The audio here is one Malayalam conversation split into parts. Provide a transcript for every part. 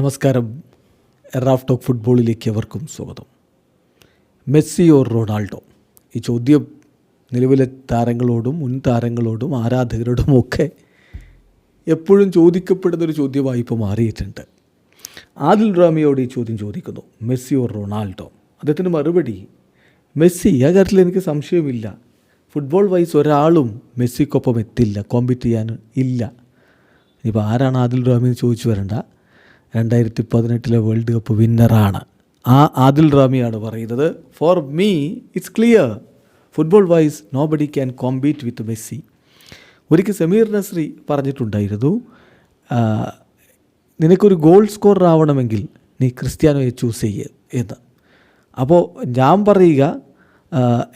നമസ്കാരം. എറാഫ് ടോക്ക് ഫുട്ബോളിലേക്ക് എവർക്കും സ്വാഗതം. Messi or Ronaldo. ഈ ചോദ്യം നിലവിലെ താരങ്ങളോടും മുൻ താരങ്ങളോടും ആരാധകരോടും ഒക്കെ എപ്പോഴും ചോദിക്കപ്പെടുന്നൊരു ചോദ്യമായി ഇപ്പോൾ മാറിയിട്ടുണ്ട്. ആദിൽ റാമിയോട് ഈ ചോദ്യം ചോദിക്കുന്നു. Messi or Ronaldo. അദ്ദേഹത്തിന്റെ മറുപടി മെസ്സി ആ കാര്യത്തിൽ എനിക്ക് സംശയമില്ല. ഫുട്ബോൾ വൈസ് ഒരാളും മെസ്സിക്കൊപ്പം എത്തില്ല കോമ്പീറ്റ് ചെയ്യാൻ ഇല്ല. ഇനിയിപ്പോൾ ആരാണ് ആദിൽ റാമി എന്ന് ചോദിച്ചു വരണ്ട? രണ്ടായിരത്തി പതിനെട്ടിലെ വേൾഡ് കപ്പ് വിന്നറാണ് ആ ആദിൽ റാമിയാണ് പറയുന്നത്. For me it's clear football wise nobody can compete with Messi ഒരിക്കൽ സമീർ നസ്രി പറഞ്ഞിട്ടുണ്ടായിരുന്നു നിനക്കൊരു ഗോൾ സ്കോർ ആവണമെങ്കിൽ നീ ക്രിസ്ത്യാനോയെ ചൂസ് ചെയ്യ എന്ന്. അപ്പോൾ ഞാൻ പറയുക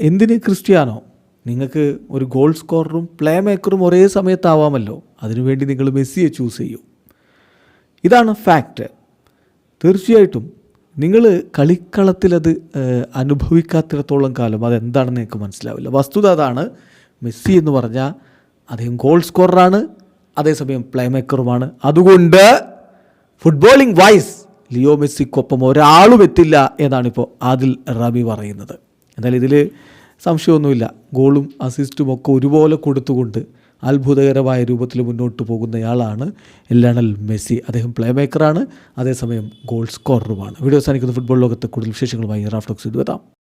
എന്തിന് ക്രിസ്ത്യാനോ? നിങ്ങൾക്ക് ഒരു ഗോൾ സ്കോററും പ്ലേ മേക്കറും ഒരേ സമയത്താവാമല്ലോ. അതിനുവേണ്ടി നിങ്ങൾ മെസ്സിയെ ചൂസ് ചെയ്യൂ. ഇതാണ് ഫാക്റ്റ് തീർച്ചയായിട്ടും നിങ്ങൾ കളിക്കളത്തിലത് അനുഭവിക്കാത്തിടത്തോളം കാലം അതെന്താണെന്ന് നിങ്ങൾക്ക് മനസ്സിലാവില്ല. വസ്തുത അതാണ്. മെസ്സി എന്ന് പറഞ്ഞാൽ അദ്ദേഹം ഗോൾ സ്കോററാണ് അതേസമയം പ്ലേ മേക്കറുമാണ് അതുകൊണ്ട് ഫുട്ബോളിംഗ് വൈസ് ലിയോ മെസ്സിക്കൊപ്പം ഒരാളും എത്തില്ല എന്നാണിപ്പോൾ ആദിൽ റബി പറയുന്നത്. എന്നാൽ ഇതിൽ സംശയമൊന്നുമില്ല. ഗോളും അസിസ്റ്റും ഒക്കെ ഒരുപോലെ കൊടുത്തുകൊണ്ട് അത്ഭുതകരമായ രൂപത്തിൽ മുന്നോട്ട് പോകുന്നയാളാണ് ലണൽ മെസ്സി. അദ്ദേഹം പ്ലേ മേക്കറാണ് അതേസമയം ഗോൾ സ്കോററുമാണ് വീഡിയോ അവസാനിക്കുന്ന. ഫുട്ബോൾ ലോകത്തെ കൂടുതൽ വിശേഷങ്ങളുമായി റാഫ്റ്റോക്സ് എത്താം.